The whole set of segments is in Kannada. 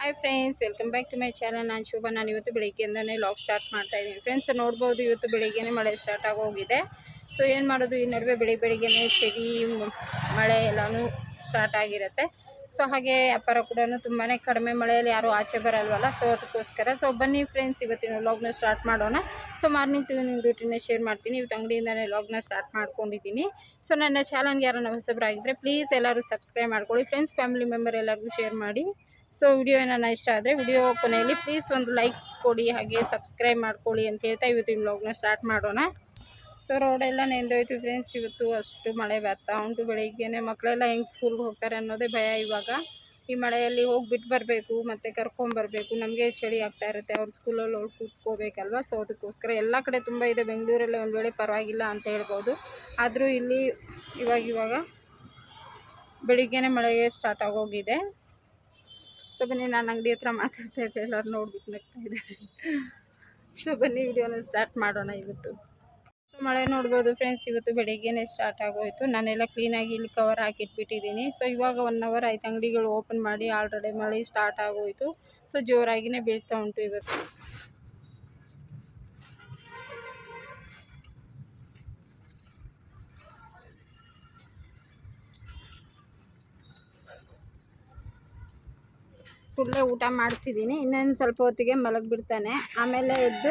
Hi friends welcome back to my channel ನಾನು ಶುಭ. ನಾನು ಇವತ್ತು ಬೆಳಿಗ್ಗೆಯಿಂದನೇ ಲಾಗ್ ಸ್ಟಾರ್ಟ್ ಮಾಡ್ತಾ ಇದ್ದೀನಿ. ಫ್ರೆಂಡ್ಸ್ ನೋಡ್ಬೋದು ಇವತ್ತು ಬೆಳಿಗ್ಗೆನೇ ಮಳೆ ಸ್ಟಾರ್ಟ್ ಆಗೋಗಿದೆ ಸೊ ಏನು ಮಾಡೋದು? ಈ ನಡುವೆ ಬೆಳಿಗ್ಗೆ ಬೆಳಿಗ್ಗೆನೇ ಚಳಿ, ಮಳೆ ಎಲ್ಲನೂ ಸ್ಟಾರ್ಟ್ ಆಗಿರುತ್ತೆ. ಸೊ ಹಾಗೆ ವ್ಯಾಪಾರ ಕೂಡ ತುಂಬಾ ಕಡಿಮೆ ಮಳೆಯಲ್ಲಿ ಯಾರೂ ಆಚೆ ಬರಲ್ವಲ್ಲ? ಸೊ ಅದಕ್ಕೋಸ್ಕರ, ಸೊ ಬನ್ನಿ ಫ್ರೆಂಡ್ಸ್ ಇವತ್ತಿನ ವ್ಲಾಗ್ನ ಸ್ಟಾರ್ಟ್ ಮಾಡೋಣ. ಸೊ ಮಾರ್ನಿಂಗ್ ಟು ಇವ್ನಿಂಗ್ ರೂಟೀನ ಶೇರ್ ಮಾಡ್ತೀನಿ. ಇವತ್ತು ಅಂಗಡಿಯಿಂದನೇ ವ್ಲಾಗ್ನ ಸ್ಟಾರ್ಟ್ ಮಾಡ್ಕೊಂಡಿದ್ದೀನಿ. ಸೊ ನನ್ನ ಚಾನಲ್ಗೆ ಯಾರನ್ನ ಹೊಸಬರಾಗಿದ್ದರೆ ಪ್ಲೀಸ್ ಎಲ್ಲರೂ ಸಬ್ಸ್ಕ್ರೈಬ್ ಮಾಡ್ಕೊಳ್ಳಿ. ಫ್ರೆಂಡ್ಸ್ ಫ್ಯಾಮಿಲಿ ಮೆಂಬರ್ ಎಲ್ಲರಿಗೂ ಶೇರ್ ಮಾಡಿ. ಸೊ ವಿಡಿಯೋ ಏನಾನ ಇಷ್ಟ ಆದರೆ ವಿಡಿಯೋ ಕೊನೆಯಲ್ಲಿ ಪ್ಲೀಸ್ ಒಂದು ಲೈಕ್ ಕೊಡಿ, ಹಾಗೆ ಸಬ್ಸ್ಕ್ರೈಬ್ ಮಾಡ್ಕೊಳ್ಳಿ ಅಂತ ಹೇಳ್ತಾ ಇವತ್ತಿನ ವ್ಲಾಗ್ನ ಸ್ಟಾರ್ಟ್ ಮಾಡೋಣ. ಸೊ ರೋಡೆಲ್ಲ ನೆಂದೋಯ್ತು ಫ್ರೆಂಡ್ಸ್ ಇವತ್ತು ಅಷ್ಟು ಮಳೆ ಬರ್ತಾ ಉಂಟು ಬೆಳಿಗ್ಗೆನೆ. ಮಕ್ಕಳೆಲ್ಲ ಹೆಂಗೆ ಸ್ಕೂಲ್ಗೆ ಹೋಗ್ತಾರೆ ಅನ್ನೋದೇ ಭಯ ಇವಾಗ. ಈ ಮಳೆಯಲ್ಲಿ ಹೋಗಿ ಬಿಟ್ಟು ಬರಬೇಕು, ಮತ್ತು ಕರ್ಕೊಂಬರ್ಬೇಕು ನಮಗೆ ಚಳಿ ಆಗ್ತಾ ಇರುತ್ತೆ. ಅವ್ರ ಸ್ಕೂಲಲ್ಲಿ ಹೋಗಿ ಕೂತ್ಕೋಬೇಕಲ್ವ? ಸೊ ಅದಕ್ಕೋಸ್ಕರ ಎಲ್ಲ ಕಡೆ ತುಂಬ ಇದೆ. ಬೆಂಗಳೂರಲ್ಲಿ ಒಂದು ವೇಳೆ ಪರವಾಗಿಲ್ಲ ಅಂತ ಹೇಳ್ಬೋದು. ಆದರೂ ಇಲ್ಲಿ ಇವಾಗ ಇವಾಗ ಬೆಳಿಗ್ಗೆನೆ ಮಳೆಗೆ ಸ್ಟಾರ್ಟ್ ಆಗೋಗಿದೆ. ಸೊ ಬನ್ನಿ, ನಾನು ಅಂಗಡಿ ಹತ್ರ ಮಾತಾಡ್ತಾ ಇದ್ದೆ. ಎಲ್ಲರೂ ನೋಡ್ಬಿಟ್ಟು ನಗ್ತಾ ಇದ್ದಾರೆ. ಸೊ ಬನ್ನಿ, ವಿಡಿಯೋನ ಸ್ಟಾರ್ಟ್ ಮಾಡೋಣ ಇವತ್ತು. ಮಳೆ ನೋಡ್ಬೋದು ಫ್ರೆಂಡ್ಸ್ ಇವತ್ತು ಬೆಳಿಗ್ಗೆನೇ ಸ್ಟಾರ್ಟ್ ಆಗೋಯ್ತು. ನಾನೆಲ್ಲ ಕ್ಲೀನಾಗಿ ಇಲ್ಲಿ ಕವರ್ ಹಾಕಿಟ್ಬಿಟ್ಟಿದ್ದೀನಿ. ಸೊ ಇವಾಗ ಒನ್ ಅವರ್ ಆಯ್ತು. ಅಂಗಡಿಗಳು ಓಪನ್ ಮಾಡಿ ಆಲ್ರೆಡಿ ಮಳೆ ಸ್ಟಾರ್ಟ್ ಆಗೋಯ್ತು. ಸೊ ಜೋರಾಗಿನೇ ಬೀಳ್ತಾ ಉಂಟು ಇವತ್ತು. ಕೂಡಲೇ ಊಟ ಮಾಡಿಸಿದ್ದೀನಿ ಇನ್ನೊಂದು ಸ್ವಲ್ಪ ಹೊತ್ತಿಗೆ ಮಲಗಿಬಿಡ್ತಾನೆ. ಆಮೇಲೆ ಎದ್ದು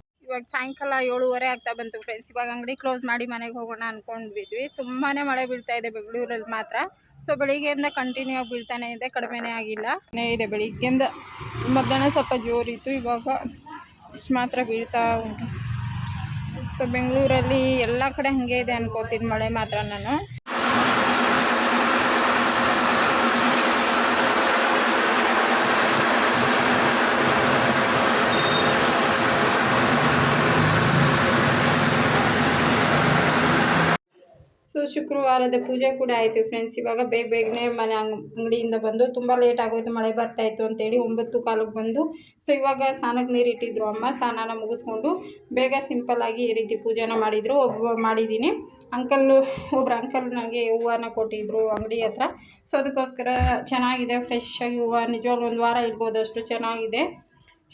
ಇವಾಗ ಸಾಯಂಕಾಲ ಏಳುವರೆ ಆಗ್ತಾ ಬಂತು ಫ್ರೆಂಡ್ಸ್ ಇವಾಗ ಅಂಗಡಿ ಕ್ಲೋಸ್ ಮಾಡಿ ಮನೆಗೆ ಹೋಗೋಣ ಅಂದ್ಕೊಂಡ್ಬಿದ್ವಿ ತುಂಬಾ ಮಳೆ ಬೀಳ್ತಾ ಇದೆ ಬೆಂಗಳೂರಲ್ಲಿ ಮಾತ್ರ. ಸೊ ಬೆಳಿಗ್ಗೆಯಿಂದ ಕಂಟಿನ್ಯೂ ಆಗಿ ಬೀಳ್ತಾನೆ ಇದೆ, ಕಡಿಮೆನೇ ಆಗಿಲ್ಲ. ಇದೆ ಬೆಳಿಗ್ಗೆಯಿಂದ. ಮಧ್ಯಾಹ್ನ ಸ್ವಲ್ಪ ಜೋರಿತ್ತು, ಇವಾಗ ಇಷ್ಟು ಮಾತ್ರ ಬೀಳ್ತಾ ಉಂಟು. ಸೊ ಬೆಂಗಳೂರಲ್ಲಿ ಎಲ್ಲ ಕಡೆ ಹಾಗೆ ಇದೆ ಅನ್ಕೋತೀನಿ ಮಳೆ ಮಾತ್ರ ನಾನು ಸೊ ಶುಕ್ರವಾರದ ಪೂಜೆ ಕೂಡ ಆಯಿತು ಫ್ರೆಂಡ್ಸ್ ಇವಾಗ ಬೇಗ ಬೇಗನೆ ಮನೆ ಅಂಗಡಿಯಿಂದ ಬಂದು ತುಂಬ ಲೇಟ್ ಆಗೋಯ್ತು, ಮಳೆ ಬರ್ತಾ ಇತ್ತು ಅಂತೇಳಿ ಒಂಬತ್ತು ಕಾಲಕ್ಕೆ ಬಂದು. ಸೊ ಇವಾಗ ಸ್ನಾನಕ್ಕೆ ನೀರು ಇಟ್ಟಿದ್ರು ಅಮ್ಮ ಸ್ನಾನ ಮುಗಿಸ್ಕೊಂಡು ಬೇಗ ಸಿಂಪಲ್ಲಾಗಿ ಈ ರೀತಿ ಪೂಜೆನ ಮಾಡಿದರು. ಒಬ್ಬ ಮಾಡಿದ್ದೀನಿ ಅಂಕಲ್ಲು ಒಬ್ರು ಅಂಕಲ್ ನನಗೆ ಹೂವನ್ನ ಕೊಟ್ಟಿದ್ರು ಅಂಗಡಿ ಹತ್ರ. ಸೊ ಅದಕ್ಕೋಸ್ಕರ ಚೆನ್ನಾಗಿದೆ ಫ್ರೆಶ್ ಆಗಿ ಹೂವು. ನಿಜವಾಗ್ಲೂ ಒಂದು ವಾರ ಇರ್ಬೋದು ಅಷ್ಟು ಚೆನ್ನಾಗಿದೆ.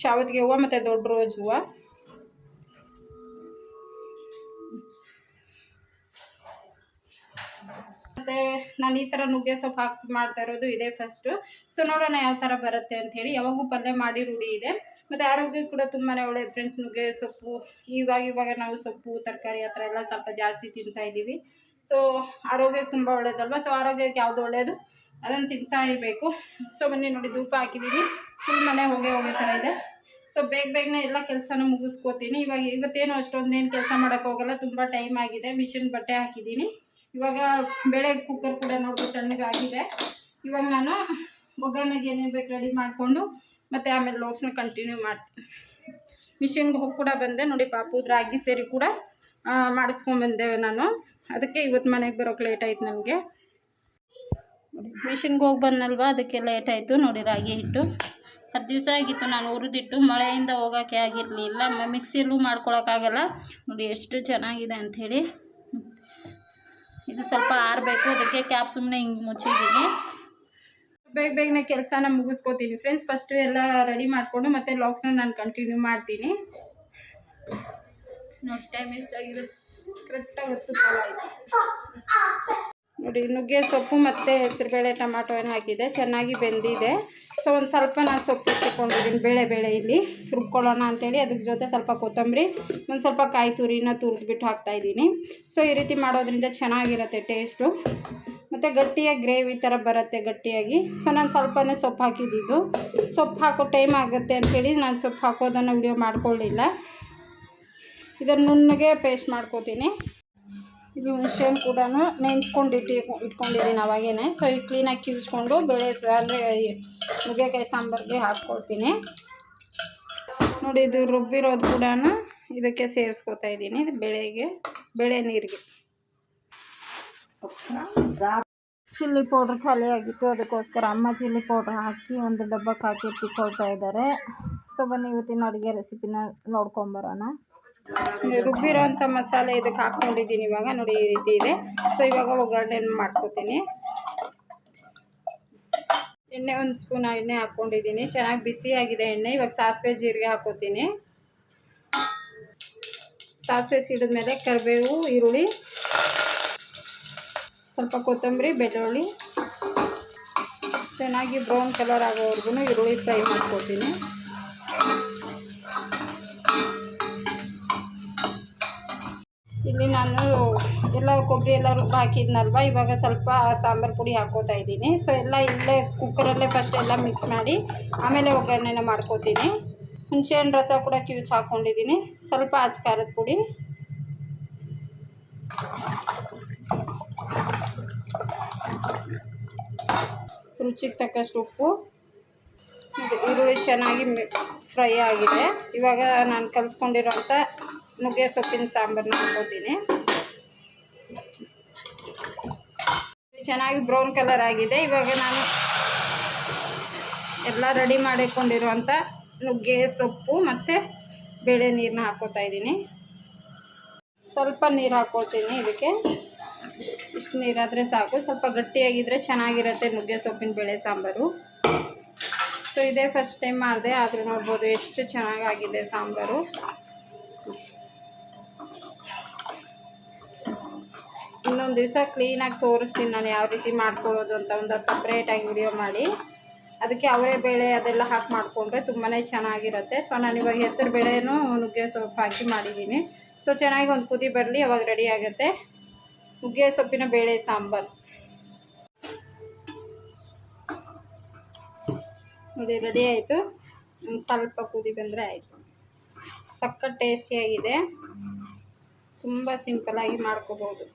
ಶಾವತ್ತಿಗೆ ಹೂವು ಮತ್ತು ದೊಡ್ಡ ರೋಜ್ ಹೂವು. ಮತ್ತು ನಾನು ಈ ಥರ ನುಗ್ಗೆ ಸೊಪ್ಪು ಹಾಕಿ ಮಾಡ್ತಾ ಇರೋದು ಇದೇ ಫಸ್ಟು ಸೊ ನೋಡೋಣ ಯಾವ ಥರ ಬರುತ್ತೆ ಅಂತ ಹೇಳಿ. ಯಾವಾಗೂ ಪಲ್ಯ ಮಾಡಿ ರೂಢಿ ಇದೆ. ಮತ್ತು ಆರೋಗ್ಯ ಕೂಡ ತುಂಬಾ ಒಳ್ಳೇದು ಫ್ರೆಂಡ್ಸ್ ನುಗ್ಗೆ ಸೊಪ್ಪು, ಇವಾಗ ಇವಾಗ ನಾವು ಸೊಪ್ಪು, ತರಕಾರಿ ಆ ಥರ ಎಲ್ಲ ಸ್ವಲ್ಪ ಜಾಸ್ತಿ ತಿಂತಾ ಇದ್ದೀವಿ ಸೊ ಆರೋಗ್ಯಕ್ಕೆ ತುಂಬ ಒಳ್ಳೇದಲ್ವ? ಸೊ ಆರೋಗ್ಯಕ್ಕೆ ಯಾವುದು ಒಳ್ಳೆಯದು ಅದನ್ನು ತಿಂತಾ ಇರಬೇಕು. ಸೊ ಬನ್ನಿ ನೋಡಿ, ಧೂಪ ಹಾಕಿದ್ದೀವಿ ಫುಲ್ ಮನೆ ಹೋಗೇ ಹೋಗೋ ಥರ ಇದೆ. ಸೊ ಬೇಗ ಬೇಗನೆ ಎಲ್ಲ ಕೆಲಸನೂ ಮುಗಿಸ್ಕೋತೀನಿ. ಇವಾಗ ಇವತ್ತೇನು ಅಷ್ಟೊಂದೇನು ಕೆಲಸ ಮಾಡೋಕ್ಕೆ ಹೋಗಲ್ಲ. ತುಂಬ ಟೈಮ್ ಆಗಿದೆ. ಮಿಷಿನ್ ಬಟ್ಟೆ ಹಾಕಿದ್ದೀನಿ ಇವಾಗ ಬೇಳೆ ಕುಕ್ಕರ್ ಕೂಡ ನೋಡ್ಬಿಟ್ಟು ತಣ್ಣಗಾಗಿದೆ ಇವಾಗ ನಾನು ಒಗ್ಗರಣೆಗೆ ಏನೇನು ಬೇಕು ರೆಡಿ ಮಾಡಿಕೊಂಡು ಮತ್ತು ಆಮೇಲೆ ಲೋಕ್ಸ್ನ ಕಂಟಿನ್ಯೂ ಮಾಡ್ತೀನಿ ಮಿಷಿನ್ಗೆ ಹೋಗಿ ಕೂಡ ಬಂದೆ. ನೋಡಿ ಪಾಪು ರಾಗಿ ಸೇರಿ ಕೂಡ ಮಾಡಿಸ್ಕೊಂಡ್ಬಂದೆ ನಾನು. ಅದಕ್ಕೆ ಇವತ್ತು ಮನೆಗೆ ಬರೋಕ್ಕೆ ಲೇಟ್ ಆಯ್ತು ನನಗೆ ಮಿಷಿನ್ಗೆ ಹೋಗಿ ಬಂದಲ್ವ? ಅದಕ್ಕೆ ಲೇಟ್ ಆಯಿತು. ನೋಡಿ, ರಾಗಿ ಹಿಟ್ಟು. ಹತ್ತು ದಿವಸ ಆಗಿತ್ತು ನಾನು ಹುರಿದಿಟ್ಟು, ಮಳೆಯಿಂದ ಹೋಗೋಕ್ಕೆ ಆಗಿರಲಿಲ್ಲ. ಮಿಕ್ಸಿಯಲ್ಲೂ ಮಾಡ್ಕೊಳಕ್ಕಾಗಲ್ಲ ನೋಡಿ, ಎಷ್ಟು ಚೆನ್ನಾಗಿದೆ ಅಂಥೇಳಿ ಇದು ಸ್ವಲ್ಪ ಆರಬೇಕು ಅದಕ್ಕೆ ಕ್ಯಾಪ್ ಸುಮ್ಮನೆ ಹಿಂಗೆ ಮುಚ್ಚಿದ್ದೀನಿ. ಬೇಗ ಬೇಗನೆ ಕೆಲಸನ ಮುಗಿಸ್ಕೋತೀನಿ. ಫ್ರೆಂಡ್ಸ್ ಫಸ್ಟು ಎಲ್ಲ ರೆಡಿ ಮಾಡಿಕೊಂಡು ಮತ್ತೆ ಲಾಕ್ಸ್ನ ನಾನು ಕಂಟಿನ್ಯೂ ಮಾಡ್ತೀನಿ. ನೋಡಿ ಟೈಮ್ ಎಷ್ಟಾಗಿರುತ್ತೆ ಕರೆಕ್ಟಾಗಿ ಹೊತ್ತು ಕಾಲ ಆಯಿತು. ನೋಡಿ, ನುಗ್ಗೆ ಸೊಪ್ಪು ಮತ್ತು ಹೆಸರುಬೇಳೆ ಏನು ಹಾಕಿದೆ ಚೆನ್ನಾಗಿ ಬೆಂದಿದೆ. ಸೊ ಒಂದು ಸ್ವಲ್ಪ ನಾನು ಸೊಪ್ಪು ಇಟ್ಕೊಂಡಿದ್ದೀನಿ ಬೇಳೆ ಬೇಳೆ ಇಲ್ಲಿ ರುಬ್ಕೊಳ್ಳೋಣ ಅಂತೇಳಿ ಅದ್ರ ಜೊತೆ ಸ್ವಲ್ಪ ಕೊತ್ತಂಬರಿ, ಒಂದು ಸ್ವಲ್ಪ ಕಾಯಿ ತುರಿನ ತುರಿದ್ಬಿಟ್ಟು ಹಾಕ್ತಾಯಿದ್ದೀನಿ ಸೊ ಈ ರೀತಿ ಮಾಡೋದ್ರಿಂದ ಚೆನ್ನಾಗಿರುತ್ತೆ ಟೇಸ್ಟು ಮತ್ತು ಗಟ್ಟಿಯಾಗಿ ಗ್ರೇವಿ ಥರ ಬರುತ್ತೆ ಗಟ್ಟಿಯಾಗಿ. ಸೊ ನಾನು ಸ್ವಲ್ಪನೇ ಸೊಪ್ಪು ಹಾಕಿದ್ದಿದ್ದು ಸೊಪ್ಪು ಹಾಕೋ ಟೈಮ್ ಆಗುತ್ತೆ ಅಂಥೇಳಿ ನಾನು ಸೊಪ್ಪು ಹಾಕೋದನ್ನು ವಿಡಿಯೋ ಮಾಡ್ಕೊಳ್ಳಿಲ್ಲ ಇದನ್ನು ನುಣ್ಣಗೆ ಪೇಸ್ಟ್ ಮಾಡ್ಕೋತೀನಿ. ಇದು ಹುಣಸೆಹಣ್ಣು ಕೂಡ ನೆನೆಸ್ಕೊಂಡು ಇಟ್ಟು ಇಟ್ಕೊಂಡಿದ್ದೀನಿ ಅವಾಗೇನೆ ಸೊ ಈಗ ಕ್ಲೀನಾಗಿ ಕಿವಿಸ್ಕೊಂಡು ಬೇಳೆ ಅಂದರೆ ನುಗ್ಗೆಕಾಯಿ ಸಾಂಬಾರಿಗೆ ಹಾಕ್ಕೊಳ್ತೀನಿ. ನೋಡಿ, ಇದು ರುಬ್ಬಿರೋದು ಕೂಡ ಇದಕ್ಕೆ ಸೇರಿಸ್ಕೊತಾ ಇದ್ದೀನಿ ಬೆಳೆಗೆ, ಬೇಳೆ ನೀರಿಗೆ. ಚಿಲ್ಲಿ ಪೌಡ್ರ್ ಖಾಲಿ ಆಗಿತ್ತು, ಅದಕ್ಕೋಸ್ಕರ ಅಮ್ಮ ಚಿಲ್ಲಿ ಪೌಡ್ರ್ ಹಾಕಿ ಒಂದು ಡಬ್ಬಕ್ಕೆ ಹಾಕಿ ಇಟ್ಕೊಳ್ತಾ ಇದ್ದಾರೆ. ಸೊ ಬನ್ನಿ ಇವತ್ತಿನ ಅಡುಗೆ ರೆಸಿಪಿನ ನೋಡ್ಕೊಂಬರೋಣ ರುಬ್ಬಿರೋಂಥ ಮಸಾಲೆ ಇದಕ್ಕೆ ಹಾಕ್ಕೊಂಡಿದ್ದೀನಿ ಇವಾಗ. ನೋಡಿ, ಈ ರೀತಿ ಇದೆ. ಸೊ ಇವಾಗ ಒಗ್ಗರಣೆ ಮಾಡ್ಕೊತೀನಿ. ಎಣ್ಣೆ, ಒಂದು ಸ್ಪೂನ್ ಎಣ್ಣೆ ಹಾಕ್ಕೊಂಡಿದ್ದೀನಿ. ಚೆನ್ನಾಗಿ ಬಿಸಿ ಆಗಿದೆ ಎಣ್ಣೆ. ಇವಾಗ ಸಾಸಿವೆ ಜೀರಿಗೆ ಹಾಕೋತೀನಿ ಸಾಸಿವೆ ಸಿಡಿದ್ಮೇಲೆ ಕರಿಬೇವು, ಈರುಳ್ಳಿ, ಸ್ವಲ್ಪ ಕೊತ್ತಂಬರಿ, ಬೆಳ್ಳುಳ್ಳಿ. ಚೆನ್ನಾಗಿ ಬ್ರೌನ್ ಕಲರ್ ಆಗೋವರೆಗೂ ಈರುಳ್ಳಿ ಫ್ರೈ ಮಾಡ್ಕೊತೀನಿ. ಇಲ್ಲಿ ನಾನು ಎಲ್ಲ ಕೊಬ್ಬರಿ ಎಲ್ಲ ರುಬ್ಬ ಹಾಕಿದ್ನಲ್ವ? ಇವಾಗ ಸ್ವಲ್ಪ ಸಾಂಬಾರು ಪುಡಿ ಹಾಕೋತಾ ಇದ್ದೀನಿ. ಸೊ ಎಲ್ಲ ಇಲ್ಲೇ ಕುಕ್ಕರಲ್ಲೇ ಫಸ್ಟ್ ಎಲ್ಲ ಮಿಕ್ಸ್ ಮಾಡಿ ಆಮೇಲೆ ಒಗ್ಗರಣೆನ ಮಾಡ್ಕೋತೀನಿ. ಹುಣಸೆಹಣ್ಣು ರಸ ಕೂಡ ಕ್ಯೂಚ್ ಹಾಕ್ಕೊಂಡಿದ್ದೀನಿ ಸ್ವಲ್ಪ ಆಚ ಖಾರದ ಪುಡಿ. ರುಚಿಗೆ ತಕ್ಕಷ್ಟು ಉಪ್ಪು. ಈರುಳ್ಳಿ ಚೆನ್ನಾಗಿ ಫ್ರೈ ಆಗಿದೆ. ಇವಾಗ ನಾನು ಕಲಿಸ್ಕೊಂಡಿರೋಂಥ ನುಗ್ಗೆ ಸೊಪ್ಪಿನ ಸಾಂಬಾರನ್ನ ಹಾಕೋತೀನಿ ಚೆನ್ನಾಗಿ ಬ್ರೌನ್ ಕಲರ್ ಆಗಿದೆ. ಇವಾಗ ನಾನು ಎಲ್ಲ ರೆಡಿ ಮಾಡಿಕೊಂಡಿರುವಂಥ ನುಗ್ಗೆ ಸೊಪ್ಪು ಮತ್ತು ಬೇಳೆ ನೀರನ್ನ ಹಾಕೋತಾ ಇದ್ದೀನಿ. ಸ್ವಲ್ಪ ನೀರು ಹಾಕ್ಕೊಳ್ತೀನಿ ಇದಕ್ಕೆ. ಇಷ್ಟು ನೀರಾದರೆ ಸಾಕು. ಸ್ವಲ್ಪ ಗಟ್ಟಿಯಾಗಿದ್ದರೆ ಚೆನ್ನಾಗಿರುತ್ತೆ ನುಗ್ಗೆ ಸೊಪ್ಪಿನ ಬೇಳೆ ಸಾಂಬಾರು. ಸೊ ಇದೇ ಫಸ್ಟ್ ಟೈಮ್ ಮಾಡಿದೆ. ಆದರೂ ನೋಡ್ಬೋದು ಎಷ್ಟು ಚೆನ್ನಾಗಾಗಿದೆ ಸಾಂಬಾರು. ಇನ್ನೊಂದು ದಿವಸ ಕ್ಲೀನಾಗಿ ತೋರಿಸ್ತೀನಿ ನಾನು ಯಾವ ರೀತಿ ಮಾಡ್ಕೊಳ್ಳೋದು ಅಂತ ಒಂದು ಸಪ್ರೇಟಾಗಿ ವಿಡಿಯೋ ಮಾಡಿ. ಅದಕ್ಕೆ ಅವರೇ ಬೇಳೆ ಅದೆಲ್ಲ ಹಾಕಿ ಮಾಡಿಕೊಂಡ್ರೆ ತುಂಬಾ ಚೆನ್ನಾಗಿರುತ್ತೆ. ಸೊ ನಾನು ಇವಾಗ ಹೆಸರು ಬೇಳೆನೂ ನುಗ್ಗೆ ಸೊಪ್ಪು ಹಾಕಿ ಮಾಡಿದ್ದೀನಿ. ಸೊ ಚೆನ್ನಾಗಿ ಒಂದು ಕುದಿ ಬರಲಿ, ಅವಾಗ ರೆಡಿ ಆಗುತ್ತೆ. ನುಗ್ಗೆ ಸೊಪ್ಪಿನ ಬೇಳೆ ಸಾಂಬಾರು. ನೋಡಿ ರೆಡಿ ಆಯಿತು. ಒಂದು ಸ್ವಲ್ಪ ಕುದಿ ಬಂದರೆ ಆಯಿತು. ಸಖತ್ ಟೇಸ್ಟಿಯಾಗಿದೆ ತುಂಬ ಸಿಂಪಲಾಗಿ ಮಾಡ್ಕೋಬೋದು.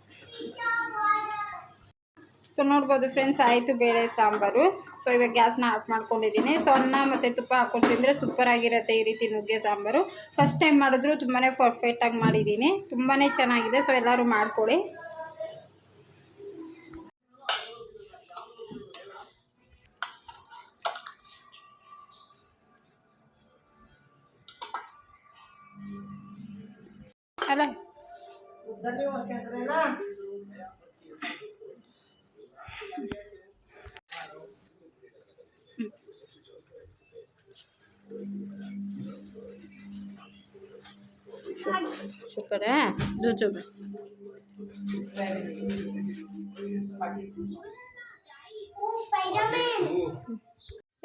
ಸೊ ನೋಡ್ಬೋದು ಫ್ರೆಂಡ್ಸ್ ಆಯಿತು ಬೇಳೆ ಸಾಂಬಾರು. ಸೊ ಇವಾಗ ಗ್ಯಾಸ್ನ ಆಫ್ ಮಾಡ್ಕೊಂಡಿದ್ದೀನಿ. ಸೊ ಅನ್ನ ಮತ್ತು ತುಪ್ಪ ಹಾಕೊಂಡು ತಿಂದರೆ ಸೂಪರಾಗಿರುತ್ತೆ ಈ ರೀತಿ ನುಗ್ಗೆ ಸಾಂಬಾರು. ಫಸ್ಟ್ ಟೈಮ್ ಮಾಡಿದ್ರು ತುಂಬಾ ಪರ್ಫೆಕ್ಟಾಗಿ ಮಾಡಿದ್ದೀನಿ. ತುಂಬಾ ಚೆನ್ನಾಗಿದೆ. ಸೊ ಎಲ್ಲರೂ ಮಾಡ್ಕೊಳ್ಳಿ. ಅಲ್ಲ. ಶುಕ್ರ ರುಚು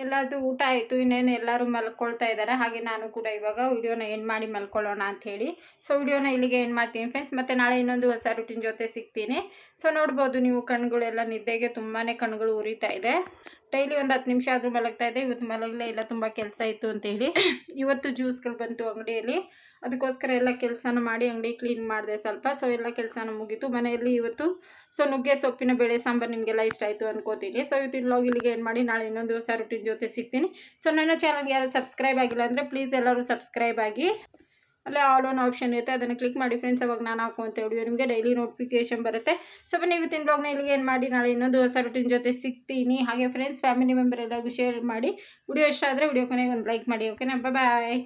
ಎಲ್ಲರದು ಊಟ ಆಯಿತು, ಇನ್ನೇನು ಎಲ್ಲರೂ ಮಲ್ಕೊಳ್ತಾ ಇದ್ದಾರೆ. ಹಾಗೆ ನಾನು ಕೂಡ ಇವಾಗ ವಿಡಿಯೋನ ಏನು ಮಾಡಿ ಮಲ್ಕೊಳ್ಳೋಣ ಅಂತ ಹೇಳಿ. ಸೊ ವಿಡಿಯೋನ ಇಲ್ಲಿಗೆ ಏನು ಮಾಡ್ತೀನಿ ಫ್ರೆಂಡ್ಸ್ ಮತ್ತು ನಾಳೆ ಇನ್ನೊಂದು ಹೊಸ ರೂಟೀನ್ ಜೊತೆ ಸಿಗ್ತೀನಿ. ಸೊ ನೋಡ್ಬೋದು ನೀವು ಕಣ್ಗಳೆಲ್ಲ ನಿದ್ದೆಗೆ ತುಂಬಾ ಕಣ್ಗಳು ಉರಿತಾ ಇದೆ. ಡೈಲಿ ಒಂದು ಹತ್ತು ನಿಮಿಷ ಆದರೂ ಮಲಗ್ತಾ ಇದೆ ಇವತ್ತು ಮಲಗಲೇ ಇಲ್ಲ, ತುಂಬ ಕೆಲಸ ಇತ್ತು ಅಂತೇಳಿ ಇವತ್ತು ಜ್ಯೂಸ್ಗಳು ಬಂತು ಅಂಗಡಿಯಲ್ಲಿ. ಅದಕ್ಕೋಸ್ಕರ ಎಲ್ಲ ಕೆಲಸನ ಮಾಡಿ ಅಂಗಡಿ ಕ್ಲೀನ್ ಮಾಡಿದೆ ಸ್ವಲ್ಪ. ಸೊ ಎಲ್ಲ ಕೆಲಸನೂ ಮುಗೀತು. ಮನೆಯಲ್ಲಿ ಇವತ್ತು ಸೊ ನುಗ್ಗೆ ಸೊಪ್ಪಿನ ಬೇಳೆ, ಸಾಂಬಾರು ನಿಮಗೆಲ್ಲ ಇಷ್ಟ ಆಯಿತು ಅನ್ಕೋತೀನಿ. ಸೊ ಇವತ್ತಿನ ಲಾಗ್ ಇಲ್ಲಿಗೆ ಏನು ಮಾಡಿ, ನಾಳೆ ಇನ್ನೊಂದು ಹೊಸ ರೊಟ್ಟಿನ ಜೊತೆ ಸಿಗ್ತೀನಿ. ಸೊ ನನ್ನ ಚಾನಲ್ಗೆ ಯಾರು ಸಬ್ಸ್ಕ್ರೈಬ್ ಆಗಿಲ್ಲ ಅಂದರೆ ಪ್ಲೀಸ್ ಎಲ್ಲರೂ ಸಬ್ಸ್ಕ್ರೈಬ್ ಆಗಿ. ಅಲ್ಲೇ ಆಲ್ ಆನ್ ಆಪ್ಷನ್ ಇರುತ್ತೆ. ಅದನ್ನು ಕ್ಲಿಕ್ ಮಾಡಿ ಫ್ರೆಂಡ್ಸ್ ಅವಾಗ ನಾನು ಹಾಕುವಂಥ ವಿಡಿಯೋ ನಿಮಗೆ ಡೈಲಿ ನೋಟಿಫಿಕೇಶನ್ ಬರುತ್ತೆ. ಸೊ ಬನ್ನಿ ಇವತ್ತಿನ ಬ್ಲಾಗ್ನ ಇಲ್ಲಿಗೆ ಏನು ಮಾಡಿ. ನಾಳೆ ಇನ್ನೊಂದು ಹೊಸ ರೂಟಿನ್ ಜೊತೆ ಸಿಗ್ತೀನಿ. ಹಾಗೆ ಫ್ರೆಂಡ್ಸ್ ಫ್ಯಾಮಿಲಿ ಮೆಂಬರ್ ಎಲ್ಲರಿಗೂ ಶೇರ್ ಮಾಡಿ. ವಿಡಿಯೋ ಇಷ್ಟ ಆದರೆ ವಿಡಿಯೋ ಕೊನೆಗೆ ಒಂದು ಲೈಕ್ ಮಾಡಿ ಓಕೆನಾ ಬಾಯ್